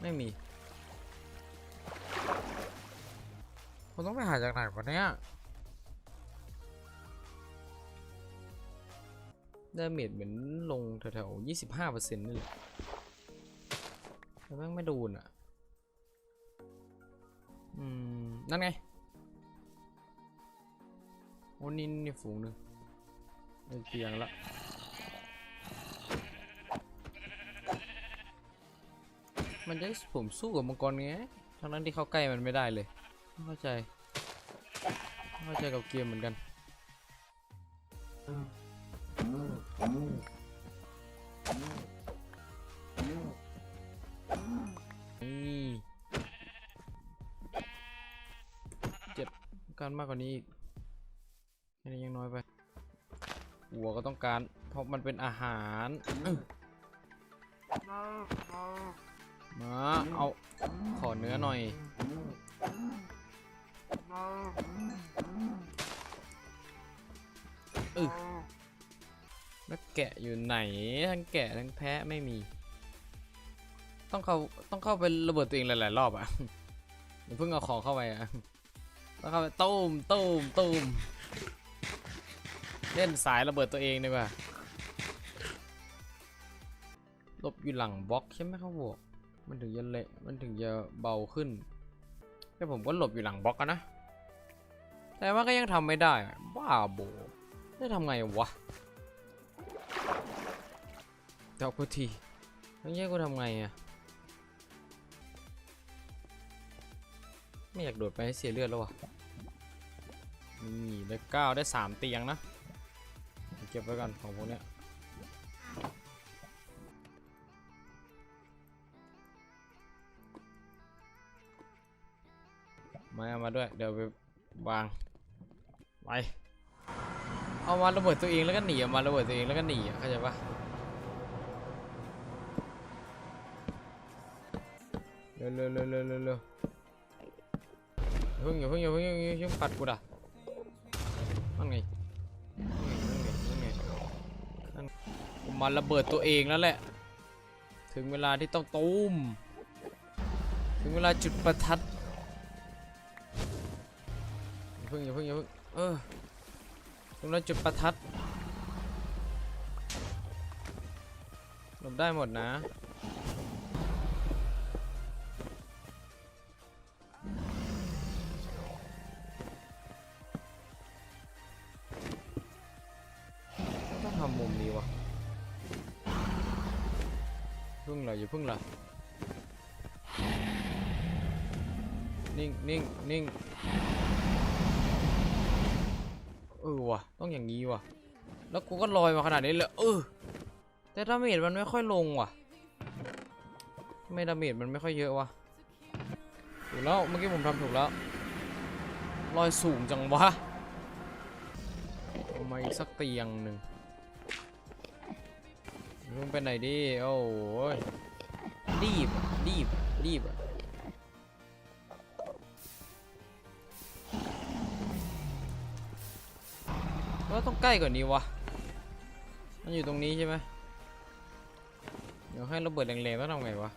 ไม่มีผมต้องไปหาจากไหนวะเนี่ยดาเมจเหมือนลงแถวๆยี่สิบห้าเปอร์เซ็นต์นี่แหละแต่แม่งไม่โดูนอะ อืม นั่นไง โอ้นี่นี่ฝูงหนึ่งเตียงละ มันจะให้ผมสู้กับมังกรไงทั้งนั้นที่เข้าใกล้มันไม่ได้เลยไม่เข้าใจไม่เข้าใจกับเกมเหมือนกันนี่เจ็ดการมากกว่านี้อีกแค่นี้ยังน้อยไป หัวก็ต้องการ เพราะมันเป็นอาหาร มาเอาขอเนื้อหน่อย อึแล้วแกะอยู่ไหน ทั้งแกะทั้งแพะไม่มี ต้องเข้าต้องเข้าไประเบิดตัวเองหลายๆรอบอะอย่าเพิ่งเอาของเข้าไปอะต้องเข้าไปตุ้มตุ้มตุ้มเล่นสายระเบิดตัวเองดีกว่าหลบอยู่หลังบล็อกใช่ไหมครับบวก มันถึงจะเละมันถึงจะเบาขึ้น แต่ผมก็หลบอยู่หลังบล็อกนะ แต่ว่าก็ยังทำไม่ได้ บ้าโบจะทำไงวะดอกพุทีแล้วแย่กูทำไงอะไม่อยากโดดไปให้เสียเลือดแล้ววะนี่ได้เก้าได้สามเตียงนะ เก็บไว้กันของพวกเนี้ย ไม่เอามาด้วย เดี๋ยวไปวาง ไป เอามาระเบิดตัวเองแล้วก็หนีเอามาระเบิดตัวเองแล้วก็หนีเข้าใจปะเร็วเร็วเร็วเร็วเร็วเร็วอเพิ่งอย่าเพิ่งอย่าเพิ่งอย่าเพิ่งอย่าเพิ่งปัดกูด่ะนั่นไงนั่นไงนั่นไงนั่นไงนั่นกูมาระเบิดตัวเองแล้วแหละ ถึงเวลาที่ต้องตูมถึงเวลาจุดประทัด พิ่งอย่าเพิ่งอย่าเพิ่งเออตรงนั้นจุดประทัดหลบได้หมดนะต้องทำมุมนี้วะพึ่งเหรออย่าพึ่งเหรอนิ่งนิ่งนิ่ง เออ ว่ะ ต้องอย่างนี้ว่ะ แล้วกูก็ลอยมาขนาดนี้เลยเออแต่ดาเมจมันไม่ค่อยลงว่ะทำไม่ดาเมจมันไม่ค่อยเยอะวะถูกแล้วเมื่อกี้ผมทำถูกแล้วลอยสูงจังวะเอามาอีกสักเตียงหนึ่งมึงไปไหนดิโอ้ยรีบรีบรีบ ต้องใกล้กว่านี้วะ มันอยู่ตรงนี้ใช่ไหมเดี๋ยวให้ระเบิดแรงๆแล้วทำไงวะ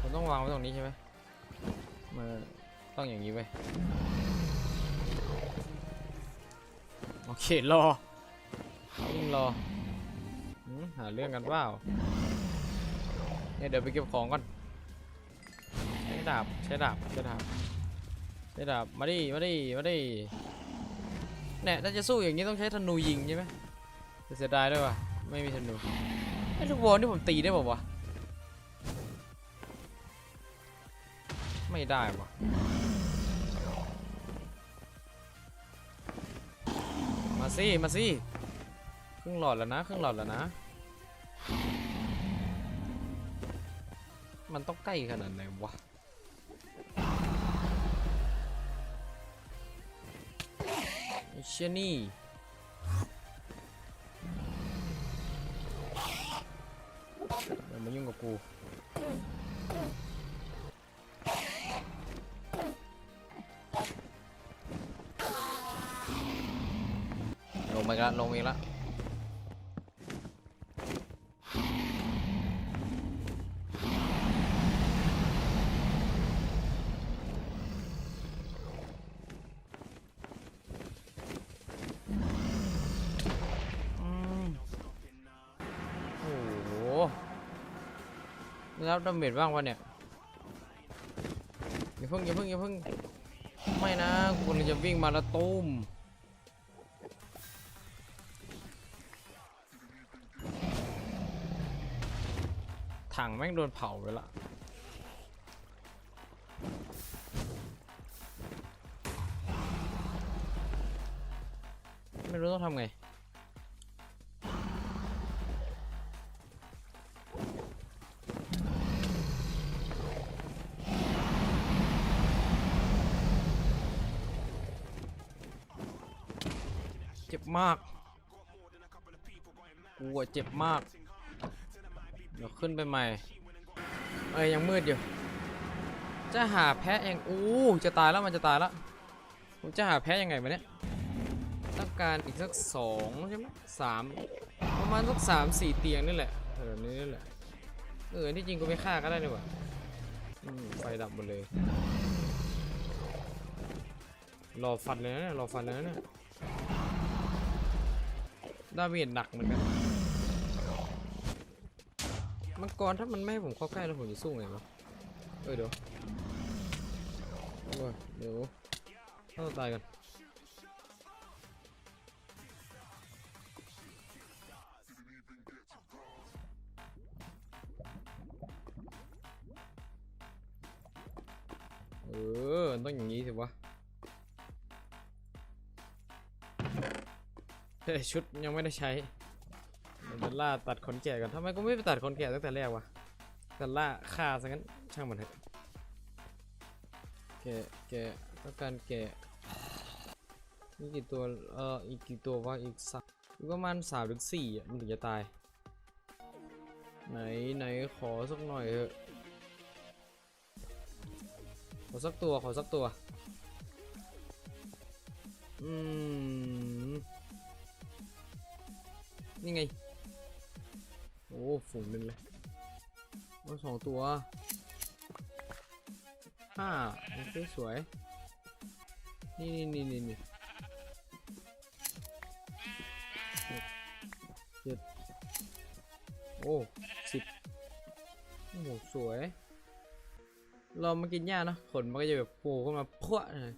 ผมต้องวางไว้ตรงนี้ใช่ไหมมาต้องอย่างนี้ไปโอเครอยิ่งรอหืมหาเรื่องกันเปล่าเนี่ยเดี๋ยวไปเก็บของก่อนใช้ดาบใช้ดาบใช้ดาบใช้ดาบมาดิมาดิมาดิ เนี่ยถ้าจะสู้อย่างนี้ต้องใช้ธนูยิงใช่ไหมเสียดายด้วยว่ะไม่มีธนูไอ้ลูกบอลนี่ผมตีได้ป่าวะไม่ได้ว่ะมาสิมาสิครึ่งหลอดแล้วนะครึ่งหลอดแล้วนะ มันต้องใกล้ขนาดไหนวะ เชนี่อย่ามายุ่งกับกูลงมาอีกแล้วลงอีกแล้ว รับดาเมจบ้างวะเนี่ยอย่าเพิ่งอย่าเพิ่งอย่าเพิ่งไม่นะกูกำลังจะวิ่งมาแล้วตุ้มถังแม่งโดนเผาไปละไม่รู้ต้องทำไง เจ็บมาก กูอะเจ็บมาก เดี๋ยวขึ้นไปใหม่ เอ้ยยังมืดอยู่ จะหาแพะยังอู้จะตายแล้วมันจะตายแล้วผมจะหาแพะยังไงวะเนี่ย ต้องการอีกสักสองใช่ไหมสามประมาณสักสามสี่เตียงนี่แหละเออนี่นี่แหละ เออที่จริงกูไม่ฆ่าก็ได้นี่หว่าไฟดับหมดเลยรอฟันเลยนะเนี่ยรอฟันเลยนะ ดาเมจหนักเหมือนกัน มังกรถ้ามันไม่ให้ผมเข้าใกล้แล้วผมจะสู้ไงวะเออเดี๋ยวโอ้ยเดี๋ยวเข้าตายกันเออต้องอย่างนี้สิวะ เฮ้ยชุดยังไม่ได้ใช้เดี๋ยวจะล่าตัดขนแกะก่อนทำไมกูไม่ไปตัดขนแกะตั้งแต่แรกวะแต่ล่าฆ่าซะงั้นช่างมันเถอะแกะแกะต้องการแกะนี่กี่ตัวเอออีกกี่ตัววะอีกสักอีกประมาณสามถึงสี่อะมันถึงจะตาย ไหนไหนขอสักหน่อยเถอะขอสักตัวขอสักตัว อืม นี่ไง โอ้ฝูงหนึ่งเลยโอ้สองตัวห้าโอเคสวย นี่นี่นี่นี่หกเจ็ดโอ้สิบโอ้โหสวย เรามากินหญ้านะขนมันก็จะแบบโผล่ขึ้นมาพวะเลย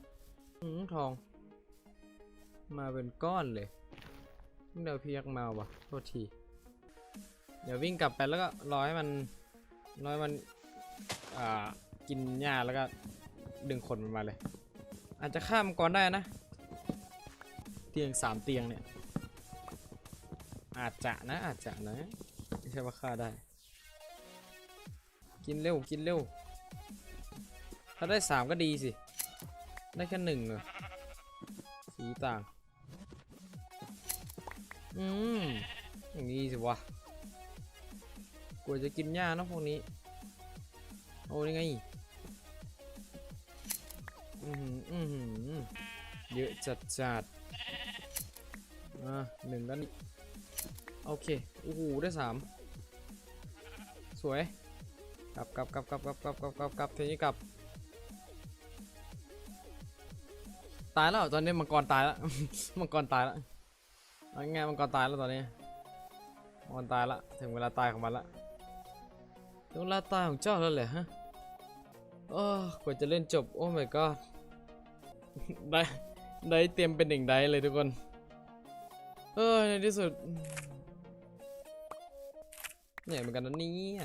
อืมทอง มาเป็นก้อนเลย เดี๋ยวพี่ยักษ์มาวะโทษที เดี๋ยววิ่งกลับไปแล้วก็รอให้มันรอให้มันอ่ากินหญ้าแล้วก็ดึงขนมันมาเลย อาจจะข้ามก่อนได้นะ เตียงสามเตียงเนี่ย อาจจะนะอาจจะนะไม่ใช่ว่าฆ่าได้ กินเร็วกินเร็ว ถ้าได้สามก็ดีสิ ได้แค่หนึ่งเหรอสีต่าง อืมอย่างนี้สิวะกลัวจะกินหญ้าเนอะพวกนี้ โอ้ยไง อือหืออือหือเยอะจัดจัดอ่าหนึ่งแล้วนี่โอเค โอ้โห ได้สามสวย กลับกลับกลับกลับกลับกลับกลับกลับกลับทีนี้กลับ ตายแล้ว ตอนนี้มังกรตายแล้ว มังกรตายแล้ว เอาง่ายๆมังกรตายแล้วตอนนี้ มังกรตายละถึงเวลาตายของมันละถึงเวลาตายของเจ้าแล้วแหละฮะโอ้กว่าจะเล่นจบ โอ้ my god ได้ได้เตรียมเป็นหนึ่งได้เลยทุกคน เออในที่สุดเหนื่อยเหมือนกันนะเนี่ย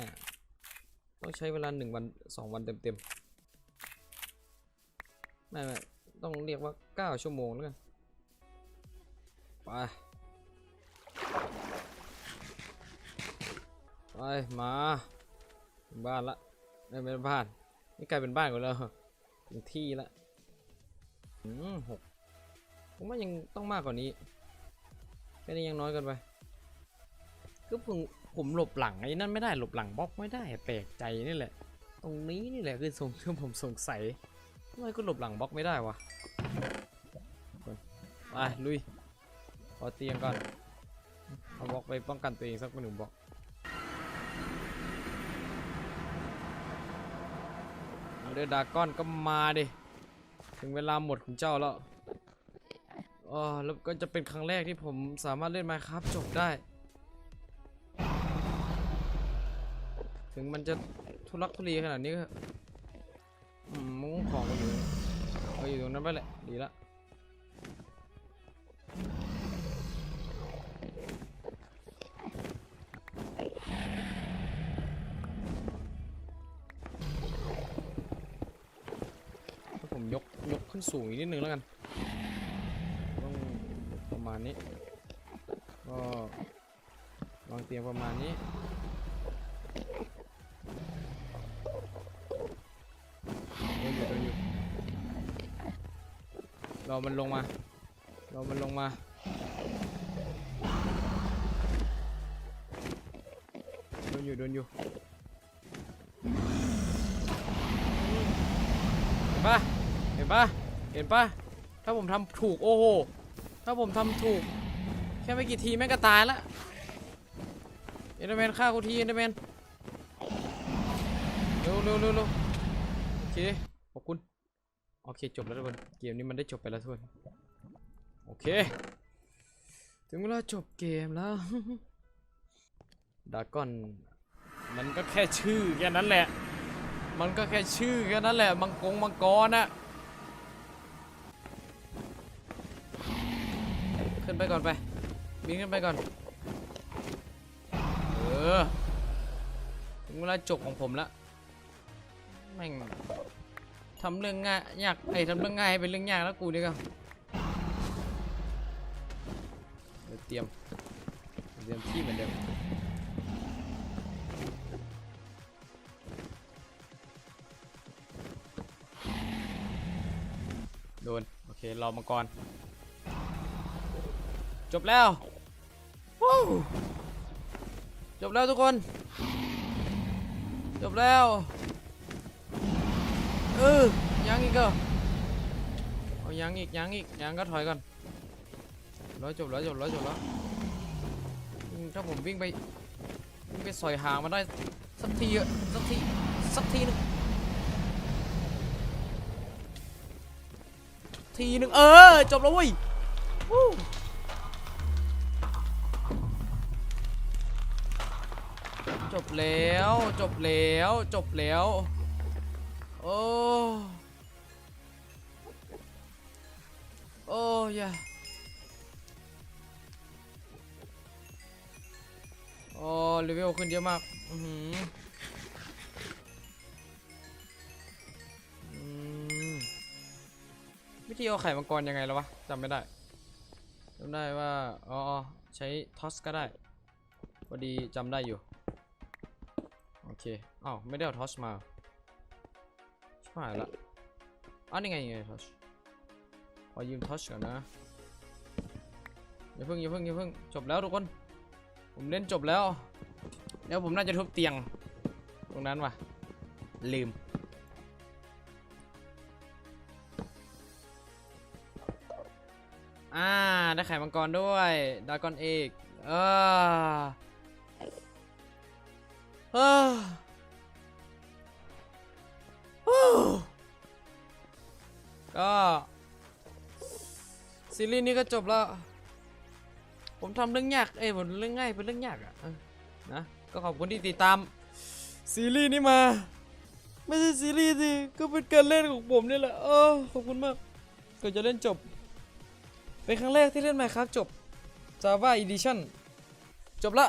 ต้องใช้เวลาหนึ่งวันสองวันเต็มๆไม่ไม่ต้องเรียกว่าเก้าชั่วโมงแล้วกัน ไป มาบ้านละไม่เป็นบ้าน นี่กลายเป็นบ้านกันแล้วถึงที่ละอืมหกผมว่ายังต้องมากกว่านี้แค่นี้ยังน้อยเกันไปก็ผมผมหลบหลังไอ้นั่นไม่ได้หลบหลังบล็อกไม่ได้แปลกใจนี่แหละ ตรงนี้นี่แหละคือสงที่ผมสงสัยทำไมก็หลบหลังบล็อกไม่ได้วะไปลุยขอเตียงก่อนเอาบล็อกไปป้องกันตัวเองสักหนึ่งบล็อก เอร์ดดาก้อนก็มาดิ ถึงเวลาหมดของเจ้าแล้วอ๋อแล้วก็จะเป็นครั้งแรกที่ผมสามารถเล่นมาครับจบได้ ถึงมันจะทุลักทุเลขนาดนี้ก็อืมมุ้งของกูอยู่เอออยู่ตรงนั้นไปแหละ ดีละ ยกยกขึ้นสูงอีกนิดนึงแล้วกันต้องประมาณนี้ก็วางเตียงประมาณนี้โดนอยู่โดนอยู่รอมันลงมารอมันลงมาโดนอยู่โดนอยู่เห็นป เห็นปะเห็นปะถ้าผมทำถูกโอ้โห ถ้าผมทำถูก แค่ไม่กี่ทีแม่งก็ตายละเอ็นเดอร์แมนฆ่ากูทีเอ็นเดอร์แมนเร็วเร็วเร็วเร็วโอเค ขอบคุณ โอเคจบแล้วทุกคน เกมนี้มันได้จบไปแล้วทุกคน โอเค ถึงเวลาจบเกมแล้วดากอน มันก็แค่ชื่อแค่นั้นแหละ มันก็แค่ชื่อแค่นั้นแหละ มังกรมังกรน่ะ ขึ้นไปก่อนไป บินขึ้นไปก่อน เออ ถึงเวลาจบของผมแล้วแม่งทำเรื่องง่ายยากไอ้ทำเรื่องง่ายเป็นเรื่องยากแล้วกูนี่ก็เดี๋ยวเตรียม เตรียมที่เหมือนเดิมโดน โอเค รอมาก่อน จบแล้วจบแล้วทุกคน จบแล้วเออยังอีกก็เอายังอีกยังอีกยังก็ถอยก่อนร้อยจบแล้วจบแล้วจบแล้วถ้าผมวิ่งไปวิ่งไปสอยหางมาได้สักทีอะสักทีสักทีหนึงทีหนึงเออจบแล้วเว้ย จบแล้วจบแล้วจบแล้วโอ้โอ้ยโอ้เลเวลขึ้นเยอะมากอืมวิธีเอาไข่มังกรยังไงแล้ววะจำไม่ได้จำได้ว่าอ๋อใช้ทอสก็ได้พอดีจำได้อยู่ อเคอ้าวไม่ได้เอาทอสมาชิบหายละอันนี้ไงไงทัชขอยืมทัชก่อนนะอย่าเพิ่งอย่าเพิ่งอย่าเพิ่งจบแล้วทุกคน ผมเล่นจบแล้วเดี๋ยวผมน่าจะทุบเตียง ตรงนั้นว่ะ ลืม อ่า ได้ไข่มังกรด้วยดากอนเอก เออ เออก็ซีรีส์นี้ก็จบแล้ว ผมทำเรื่องยาก เอ้ยผมเรื่องง่ายเป็นเรื่องยากอะนะ ก็ขอบคุณที่ติดตามซีรีส์นี้มา ไม่ใช่ซีรีส์สิก็เป็นการเล่นของผมนี่แหละเออขอบคุณมากก็จะเล่นจบ เป็นครั้งแรกที่เล่น Minecraft จบ Java Edition จบละ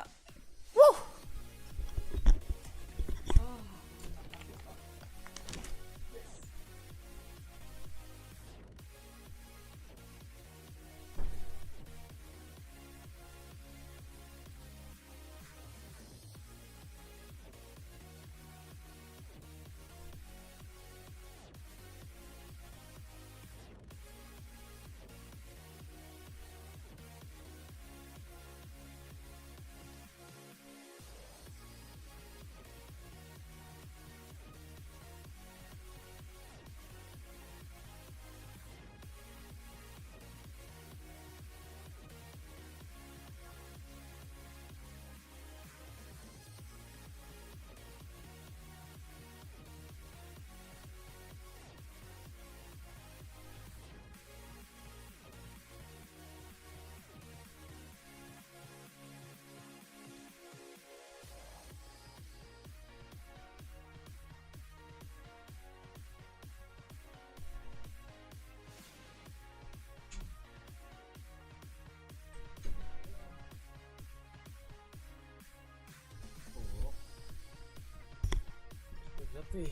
สิ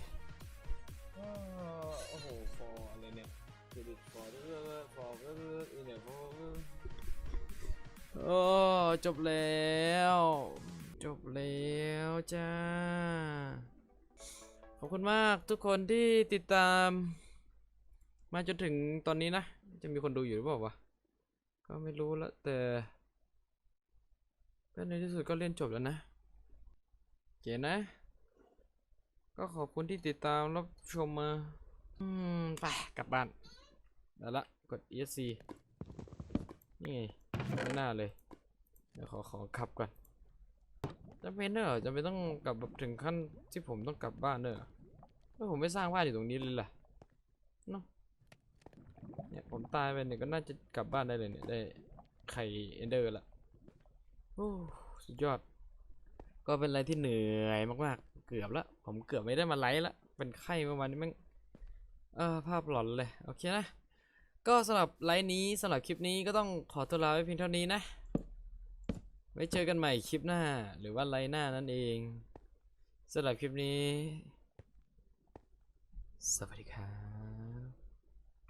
อ้าวโอ้โหฟอร์อะไรเนี่ยเครดิตฟอร์เรื่อยๆฟอร์เรื่อยๆอีเนี่ยฟอร์โอ้จบแล้ว จบแล้วจ้า ขอบคุณมากทุกคนที่ติดตาม มาจนถึงตอนนี้นะ จะมีคนดูอยู่หรือเปล่าวะ ก็ไม่รู้ละแต่ก็ในที่สุดก็เล่นจบแล้วนะเก๋นะ ก็ขอบคุณที่ติดตามรับชมมาอืมไปกลับบ้านแล้วละกด ESC นี่ไงข้างหน้าเลย เดี๋ยวขอขอขับก่อนจำเป็นเนอะจำเป็นต้องกลับแบบถึงขั้นที่ผมต้องกลับบ้านเนอะแล้วผมไม่สร้างบ้านอยู่ตรงนี้เลยล่ะเนาะเนี่ยผมตายไปเนี่ยก็น่าจะกลับบ้านได้เลยเนี่ยได้ไข่เอนเดอร์ละโอ้สุดยอด ก็เป็นอะไรที่เหนื่อยมากๆ กือบละผมเกือบไม่ได้มาไลฟ์ละเป็นไข้ประมาณนี้มั้งเออภาพหลอนเลย โอเคนะ ก็สำหรับไลฟ์นี้สำหรับคลิปนี้ก็ต้องขอตัวลาไว้เพียงเท่านี้นะ ไว้เจอกันใหม่คลิปหน้า หรือว่าไลฟ์หน้านั่นเองสำหรับคลิปนี้ สวัสดีครับ